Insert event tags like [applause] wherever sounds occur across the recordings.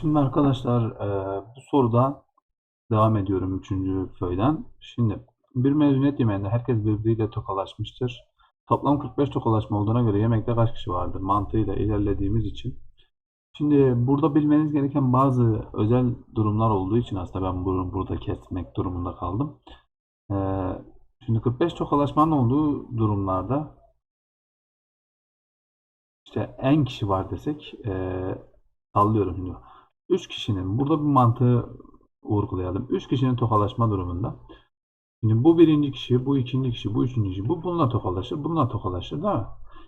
Şimdi arkadaşlar e, bu soruda devam ediyorum 3. köyden. Şimdi bir mezuniyet yemeğinde herkes birbiriyle tokalaşmıştır. Toplam 45 tokalaşma olduğuna göre yemekte kaç kişi vardır mantığıyla ilerlediğimiz için. Şimdi burada bilmeniz gereken bazı özel durumlar olduğu için aslında ben bunu burada kesmek durumunda kaldım. E, şimdi 45 tokalaşmanın olduğu durumlarda işte en kişi var desek e, sallıyorum şimdi. 3 kişinin burada bir mantığı vurgulayalım. 3 kişinin tokalaşma durumunda. Şimdi bu birinci kişi, bu ikinci kişi, bu üçüncü kişi, bu bununla tokalaşır, bununla tokalaşır değil mi?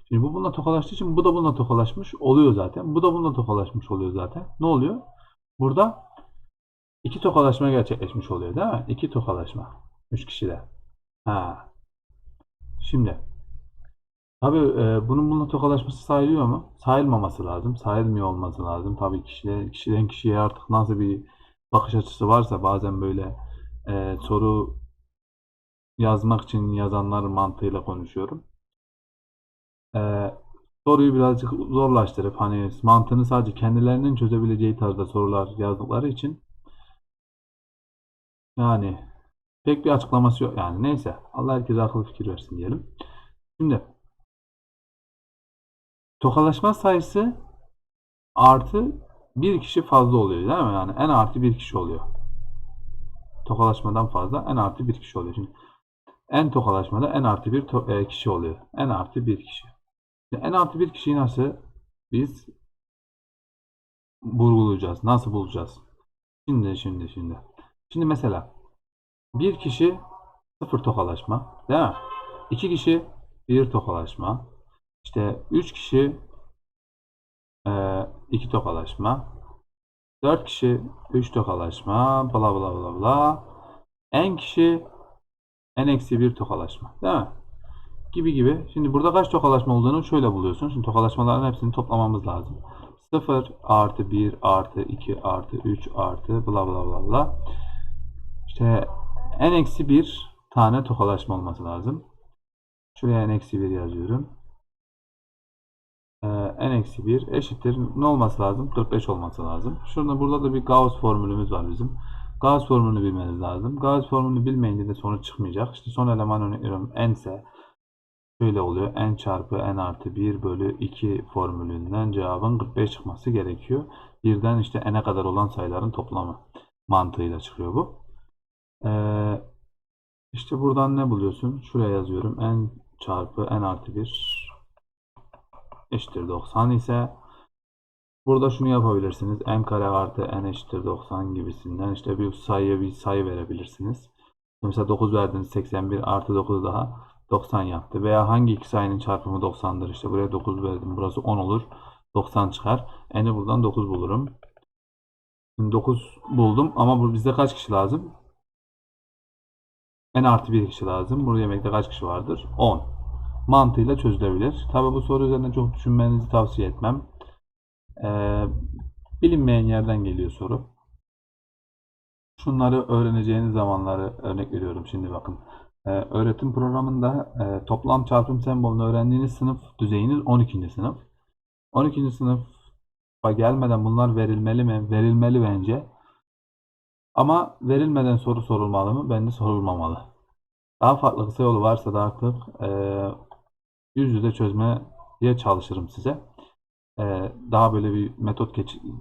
Şimdi bu bununla tokalaştığı için bu da bununla tokalaşmış oluyor zaten. Bu da bununla tokalaşmış oluyor zaten. Ne oluyor? Burada iki tokalaşma gerçekleşmiş oluyor değil mi? İki tokalaşma. Üç kişide. Ha. Şimdi Tabii e, bunun bununla tokalaşması sayılıyor mu? Sayılmaması lazım. Sayılmıyor olması lazım. Tabii kişide, kişiden kişiye artık nasıl bir bakış açısı varsa bazen böyle e, soru yazmak için yazanlar mantığıyla konuşuyorum. E, soruyu birazcık zorlaştırıp hani mantığını sadece kendilerinin çözebileceği tarzda sorular yazdıkları için yani pek bir açıklaması yok yani neyse Allah herkese akıl fikir versin diyelim. Şimdi Tokalaşma sayısı artı bir kişi fazla oluyor değil mi? Yani en artı bir kişi oluyor. Tokalaşmadan fazla en artı bir kişi oluyor. Şimdi en tokalaşmada en artı bir to e, kişi oluyor. En artı bir kişi. Şimdi en artı bir kişiyi nasıl biz vurgulayacağız? Nasıl bulacağız? Şimdi şimdi şimdi. Şimdi mesela bir kişi sıfır tokalaşma değil mi? İki kişi bir tokalaşma. İşte 3 kişi 2 tokalaşma. 4 kişi 3 tokalaşma. Bla bla bla bla. En kişi en eksi 1 tokalaşma. Değil mi? Gibi gibi. Şimdi burada kaç tokalaşma olduğunu şöyle buluyorsun. Şimdi tokalaşmaların hepsini toplamamız lazım. 0 artı 1 artı 2 artı 3 artı bla bla bla bla. İşte en eksi 1 tane tokalaşma olması lazım. Şuraya en eksi 1 yazıyorum n eksi 1 eşittir ne olması lazım? 45 olması lazım. Şurada burada da bir Gauss formülümüz var bizim. Gauss formülünü bilmeniz lazım. Gauss formülünü bilmeyince de sonuç çıkmayacak. İşte son eleman veriyorum n ise şöyle oluyor. n çarpı n artı 1 bölü 2 formülünden cevabın 45 çıkması gerekiyor. Birden işte n'e kadar olan sayıların toplamı mantığıyla çıkıyor bu. Ee, işte buradan ne buluyorsun? Şuraya yazıyorum. n çarpı n artı 1 eşittir 90 ise burada şunu yapabilirsiniz. n kare artı n eşittir 90 gibisinden işte bir sayıya bir sayı verebilirsiniz. Mesela 9 verdiniz 81 artı 9 daha 90 yaptı. Veya hangi iki sayının çarpımı 90'dır? İşte buraya 9 verdim. Burası 10 olur. 90 çıkar. N'i buradan 9 bulurum. Şimdi 9 buldum ama bu bizde kaç kişi lazım? N artı 1 kişi lazım. Burada yemekte kaç kişi vardır? 10 mantığıyla çözülebilir. Tabi bu soru üzerine çok düşünmenizi tavsiye etmem. Ee, bilinmeyen yerden geliyor soru. Şunları öğreneceğiniz zamanları örnek veriyorum şimdi bakın. Ee, öğretim programında e, toplam çarpım sembolünü öğrendiğiniz sınıf düzeyiniz 12. sınıf. 12. sınıfa gelmeden bunlar verilmeli mi? Verilmeli bence. Ama verilmeden soru sorulmalı mı? Bence sorulmamalı. Daha farklı kısa yolu varsa da artık e, yüz yüze çözmeye çalışırım size. Ee, daha böyle bir metot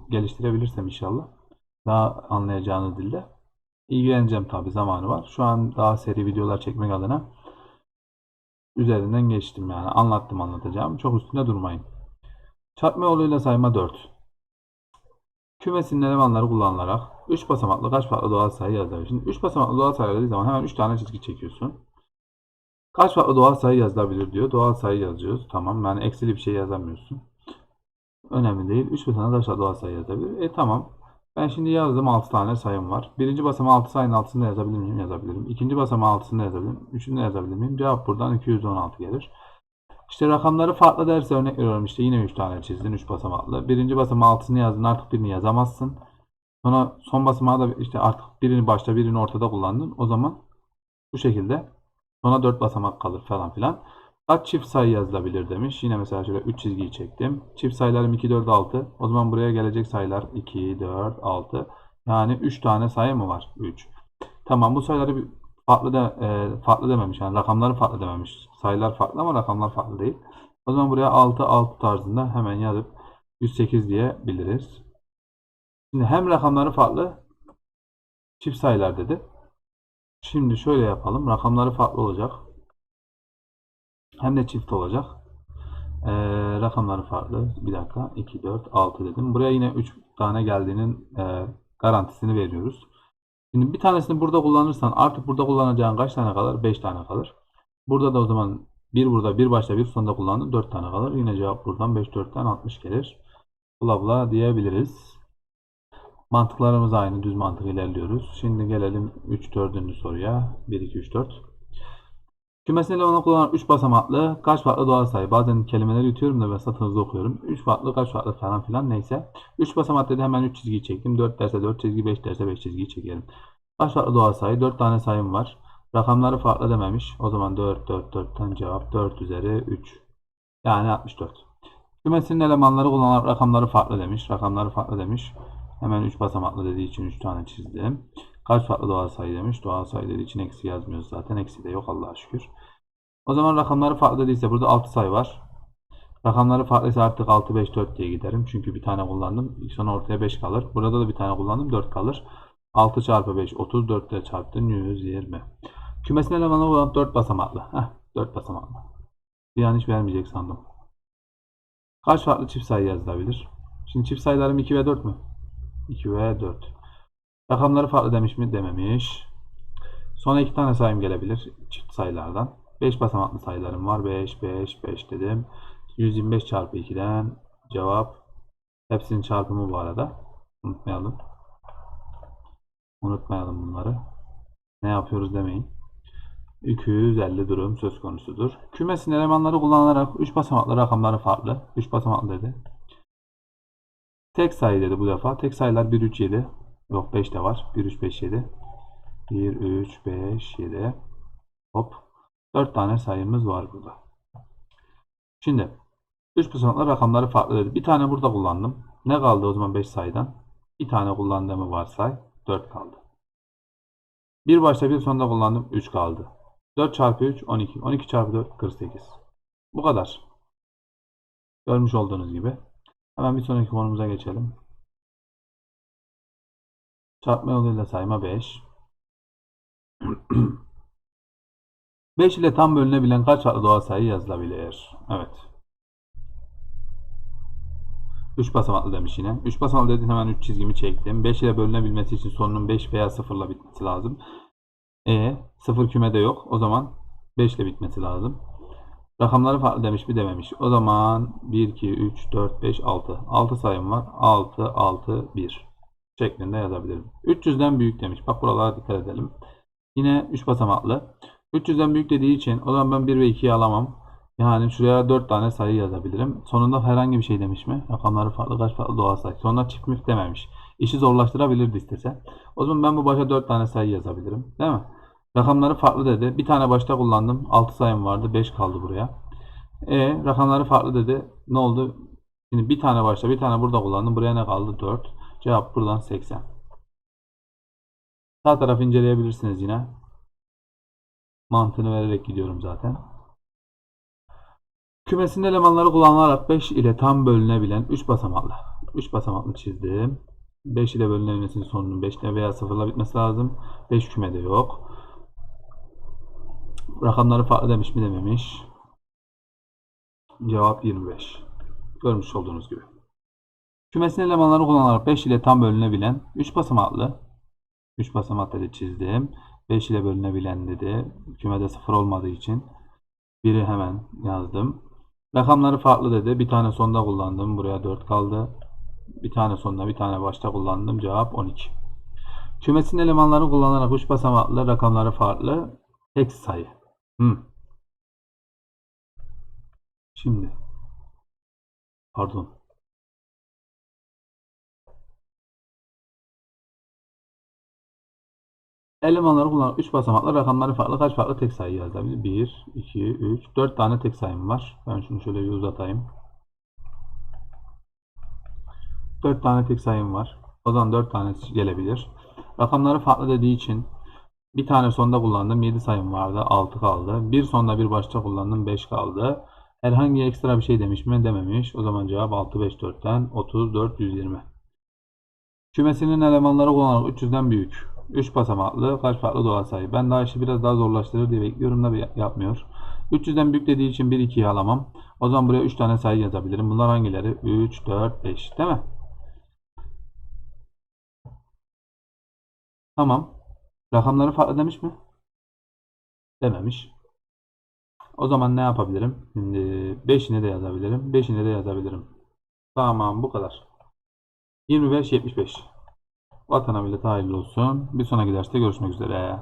geliştirebilirsem inşallah. Daha anlayacağınız dilde. İlgileneceğim tabi zamanı var. Şu an daha seri videolar çekmek adına üzerinden geçtim yani. Anlattım anlatacağım. Çok üstünde durmayın. Çarpma yoluyla sayma 4. Kümesin elemanları kullanılarak 3 basamaklı kaç farklı doğal sayı yazılır? Şimdi 3 basamaklı doğal sayı yazdığı zaman hemen 3 tane çizgi çekiyorsun. Kaç farklı doğal sayı yazılabilir diyor. Doğal sayı yazıyoruz. Tamam yani eksili bir şey yazamıyorsun. Önemli değil. 3 basamağa kaç farklı doğal sayı yazabilir? E tamam. Ben şimdi yazdım 6 tane sayım var. Birinci basamağı 6 sayının altısında yazabilir miyim? Yazabilirim. İkinci basamağı altısında yazabilirim. Üçünde yazabilir miyim? Cevap buradan 216 gelir. İşte rakamları farklı derse örnek veriyorum. İşte yine 3 tane çizdin 3 basamaklı. Birinci basamağı altısını yazdın artık birini yazamazsın. Sonra son basamağı da işte artık birini başta birini ortada kullandın. O zaman bu şekilde Sonra 4 basamak kalır falan filan. Kaç çift sayı yazılabilir demiş. Yine mesela şöyle 3 çizgiyi çektim. Çift sayılarım 2, 4, 6. O zaman buraya gelecek sayılar 2, 4, 6. Yani 3 tane sayı mı var? 3. Tamam bu sayıları bir farklı da e, farklı dememiş. Yani rakamları farklı dememiş. Sayılar farklı ama rakamlar farklı değil. O zaman buraya 6, 6 tarzında hemen yazıp 108 diyebiliriz. Şimdi hem rakamları farklı çift sayılar dedi. Şimdi şöyle yapalım. Rakamları farklı olacak. Hem de çift olacak. Ee, rakamları farklı. Bir dakika. 2, 4, 6 dedim. Buraya yine 3 tane geldiğinin e, garantisini veriyoruz. Şimdi bir tanesini burada kullanırsan artık burada kullanacağın kaç tane kalır? 5 tane kalır. Burada da o zaman bir burada bir başta bir sonunda kullandın 4 tane kalır. Yine cevap buradan 5 4'ten 60 gelir. Bla bla diyebiliriz. Mantıklarımız aynı. Düz mantık ilerliyoruz. Şimdi gelelim 3 4. soruya. 1 2 3 4. Kümesin elemanı kullanan 3 basamaklı kaç farklı doğal sayı? Bazen kelimeleri yutuyorum da ben satın hızlı okuyorum. 3 farklı kaç farklı falan filan neyse. 3 basamak dedi hemen 3 çizgiyi çektim. 4 derse 4 çizgi 5 derse 5 çizgiyi çekerim. Kaç farklı doğal sayı? 4 tane sayım var. Rakamları farklı dememiş. O zaman 4 4 4'ten cevap 4 üzeri 3. Yani 64. Kümesin elemanları kullanan rakamları farklı demiş. Rakamları farklı demiş. Hemen 3 basamaklı dediği için 3 tane çizdim. Kaç farklı doğal sayı demiş. Doğal sayı dediği için eksi yazmıyoruz zaten. Eksi de yok Allah'a şükür. O zaman rakamları farklı dediyse burada 6 sayı var. Rakamları farklıysa artık 6, 5, 4 diye giderim. Çünkü bir tane kullandım. Sonra ortaya 5 kalır. Burada da bir tane kullandım. 4 kalır. 6 çarpı 5, 34 ile çarptın 120. Kümesin elemanı olan 4 basamaklı. Heh, 4 basamaklı. Bir an hiç vermeyecek sandım. Kaç farklı çift sayı yazılabilir? Şimdi çift sayılarım 2 ve 4 mü? 2 ve 4. Rakamları farklı demiş mi? Dememiş. Sonra iki tane sayım gelebilir çift sayılardan. 5 basamaklı sayılarım var. 5, 5, 5 dedim. 125 çarpı 2'den cevap hepsinin çarpımı bu arada. Unutmayalım. Unutmayalım bunları. Ne yapıyoruz demeyin. 250 durum söz konusudur. Kümesin elemanları kullanılarak 3 basamaklı rakamları farklı. 3 basamaklı dedi. Tek sayı dedi bu defa. Tek sayılar 1, 3, 7. Yok 5 de var. 1, 3, 5, 7. 1, 3, 5, 7. Hop. 4 tane sayımız var burada. Şimdi 3 basamaklı rakamları farklı dedi. Bir tane burada kullandım. Ne kaldı o zaman 5 sayıdan? Bir tane kullandığımı varsay. 4 kaldı. Bir başta bir sonunda kullandım. 3 kaldı. 4 çarpı 3 12. 12 çarpı 4 48. Bu kadar. Görmüş olduğunuz gibi. Hemen bir sonraki konumuza geçelim. Çarpma yoluyla sayma 5. 5 [clears throat] ile tam bölünebilen kaç farklı doğal sayı yazılabilir? Evet. 3 basamaklı demiş yine. 3 basamaklı dediğin hemen 3 çizgimi çektim. 5 ile bölünebilmesi için sonunun 5 veya 0 ile bitmesi lazım. E 0 kümede yok. O zaman 5 ile bitmesi lazım. Rakamları farklı demiş mi dememiş. O zaman 1, 2, 3, 4, 5, 6. 6 sayım var. 6, 6, 1 şeklinde yazabilirim. 300'den büyük demiş. Bak buralara dikkat edelim. Yine 3 basamaklı. 300'den büyük dediği için o zaman ben 1 ve 2'yi alamam. Yani şuraya 4 tane sayı yazabilirim. Sonunda herhangi bir şey demiş mi? Rakamları farklı kaç farklı doğal sayı. Sonunda çift mi dememiş. İşi zorlaştırabilirdi istese. O zaman ben bu başa 4 tane sayı yazabilirim. Değil mi? Rakamları farklı dedi. Bir tane başta kullandım. 6 sayım vardı. 5 kaldı buraya. E rakamları farklı dedi. Ne oldu? Şimdi bir tane başta bir tane burada kullandım. Buraya ne kaldı? 4. Cevap buradan 80. Sağ tarafı inceleyebilirsiniz yine. Mantığını vererek gidiyorum zaten. Kümesin elemanları kullanılarak 5 ile tam bölünebilen 3 basamaklı. 3 basamaklı çizdim. 5 ile bölünebilmesinin sonunun 5 ile veya 0 ile bitmesi lazım. 5 kümede yok. Rakamları farklı demiş mi dememiş. Cevap 25. Görmüş olduğunuz gibi. Kümesin elemanları kullanarak 5 ile tam bölünebilen 3 basamaklı 3 basamaklı da çizdim. 5 ile bölünebilen dedi. Kümede 0 olmadığı için biri hemen yazdım. Rakamları farklı dedi. Bir tane sonda kullandım. Buraya 4 kaldı. Bir tane sonda bir tane başta kullandım. Cevap 12. Kümesin elemanları kullanarak 3 basamaklı rakamları farklı. Tek sayı. Hmm. Şimdi. Pardon. Elemanları kullanarak 3 basamaklı rakamları farklı kaç farklı tek sayı yazabilir? 1, 2, 3, 4 tane tek sayım var. Ben şunu şöyle bir uzatayım. 4 tane tek sayım var. O zaman 4 tanesi gelebilir. Rakamları farklı dediği için bir tane sonda kullandım 7 sayım vardı 6 kaldı. Bir sonda bir başta kullandım 5 kaldı. Herhangi ekstra bir şey demiş mi dememiş. O zaman cevap 6 5 4'ten 34 120. Kümesinin elemanları kullanarak 300'den büyük. 3 basamaklı kaç farklı doğal sayı. Ben daha işi biraz daha zorlaştırır diye bekliyorum da yapmıyor. 300'den büyük dediği için 1 2'yi alamam. O zaman buraya 3 tane sayı yazabilirim. Bunlar hangileri? 3 4 5 değil mi? Tamam. Rakamları farklı demiş mi? Dememiş. O zaman ne yapabilirim? Şimdi 5'ini de yazabilirim. 5'ini de yazabilirim. Tamam bu kadar. 25 75. Vatana millete hayırlı olsun. Bir sonraki derste görüşmek üzere.